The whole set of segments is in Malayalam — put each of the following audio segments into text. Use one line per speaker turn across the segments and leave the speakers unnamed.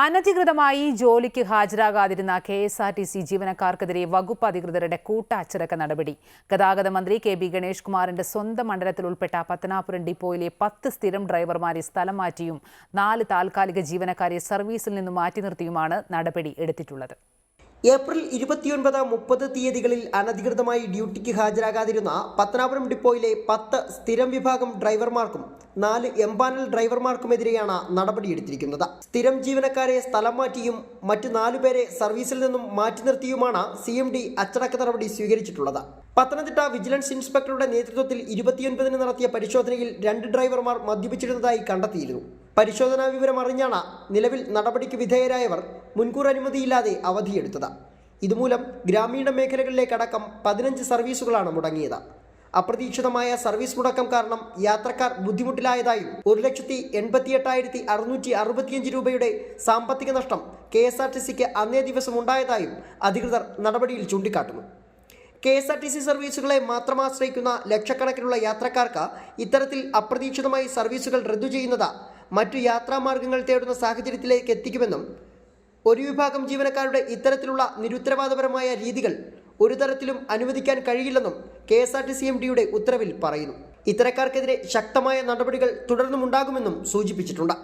അനധികൃതമായി ജോലിക്ക് ഹാജരാകാതിരുന്ന K S R T C ജീവനക്കാർക്കെതിരെ വകുപ്പ് അധികൃതരുടെ കൂട്ടാച്ചിറക്ക നടപടി. ഗതാഗത മന്ത്രി കെ ബി ഗണേഷ് കുമാറിന്റെ സ്വന്തം മണ്ഡലത്തിൽ ഉൾപ്പെട്ട പത്തനാപുരം ഡിപ്പോയിലെ പത്ത് സ്ഥിരം ഡ്രൈവർമാരെ സ്ഥലം മാറ്റിയും നാല് താൽക്കാലിക ജീവനക്കാരെ സർവീസിൽ നിന്നും മാറ്റി നിർത്തിയുമാണ് നടപടി എടുത്തിട്ടുള്ളത്.
ഏപ്രിൽ ഇരുപത്തിയൊൻപത് മുപ്പത് തീയതികളിൽ അനധികൃതമായി ഡ്യൂട്ടിക്ക് ഹാജരാകാതിരുന്ന പത്തനാപുരം ഡിപ്പോയിലെ പത്ത് സ്ഥിരം വിഭാഗം ഡ്രൈവർമാർക്കും നാല് എംപാനൽ ഡ്രൈവർമാർക്കുമെതിരെയാണ് നടപടിയെടുത്തിരിക്കുന്നത്. സ്ഥിരം ജീവനക്കാരെ സ്ഥലം മാറ്റിയും മറ്റു നാലുപേരെ സർവീസിൽ നിന്നും മാറ്റി നിർത്തിയുമാണ് സി എം ഡി അച്ചടക്ക നടപടി സ്വീകരിച്ചിട്ടുള്ളത്. പത്തനംതിട്ട വിജിലൻസ് ഇൻസ്പെക്ടറുടെ നേതൃത്വത്തിൽ ഇരുപത്തിയൊൻപതിന് നടത്തിയ പരിശോധനയിൽ രണ്ട് ഡ്രൈവർമാർ മദ്യപിച്ചിരുന്നതായി കണ്ടെത്തിയിരുന്നു. പരിശോധനാ വിവരം അറിഞ്ഞാണ് നിലവിൽ നടപടിക്ക് വിധേയരായവർ മുൻകൂർ അനുമതിയില്ലാതെ അവധിയെടുത്തത്. ഇതുമൂലം ഗ്രാമീണ മേഖലകളിലേക്കടക്കം പതിനഞ്ച് സർവീസുകളാണ് മുടങ്ങിയത്. അപ്രതീക്ഷിതമായ സർവീസ് മുടക്കം കാരണം യാത്രക്കാർ ബുദ്ധിമുട്ടിലായതായും ഒരു ലക്ഷത്തി എൺപത്തി എട്ടായിരത്തി അറുന്നൂറ്റി അറുപത്തിയഞ്ച് രൂപയുടെ സാമ്പത്തിക നഷ്ടം കെ എസ് ആർ ടി സിക്ക് അന്നേ ദിവസം ഉണ്ടായതായും അധികൃതർ നടപടിയിൽ ചൂണ്ടിക്കാട്ടുന്നു. K S R T C സർവീസുകളെ മാത്രം ആശ്രയിക്കുന്ന ലക്ഷക്കണക്കിനുള്ള യാത്രക്കാർക്ക് ഇത്തരത്തിൽ അപ്രതീക്ഷിതമായി സർവീസുകൾ റദ്ദു ചെയ്യുന്നത് മറ്റു യാത്രാമാർഗങ്ങൾ തേടുന്ന സാഹചര്യത്തിലേക്ക് എത്തിക്കുമെന്നും ഒരു വിഭാഗം ജീവനക്കാരുടെ ഇത്തരത്തിലുള്ള നിരുത്തരവാദപരമായ രീതികൾ ഒരു തരത്തിലും അനുവദിക്കാൻ കഴിയില്ലെന്നും K S R T C M ഡിയുടെ ഉത്തരവിൽ പറയുന്നു. ഇത്തരക്കാർക്കെതിരെ ശക്തമായ നടപടികൾ തുടർന്നുമുണ്ടാകുമെന്നും സൂചിപ്പിച്ചിട്ടുണ്ട്.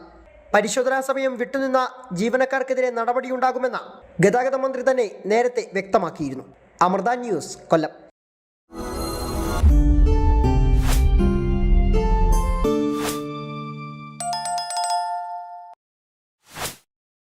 പരിശോധനാ സമയം വിട്ടുനിന്ന ജീവനക്കാർക്കെതിരെ നടപടിയുണ്ടാകുമെന്ന് ഗതാഗത മന്ത്രി തന്നെ നേരത്തെ വ്യക്തമാക്കിയിരുന്നു. അമൃത ന്യൂസ് കൊല്ലം.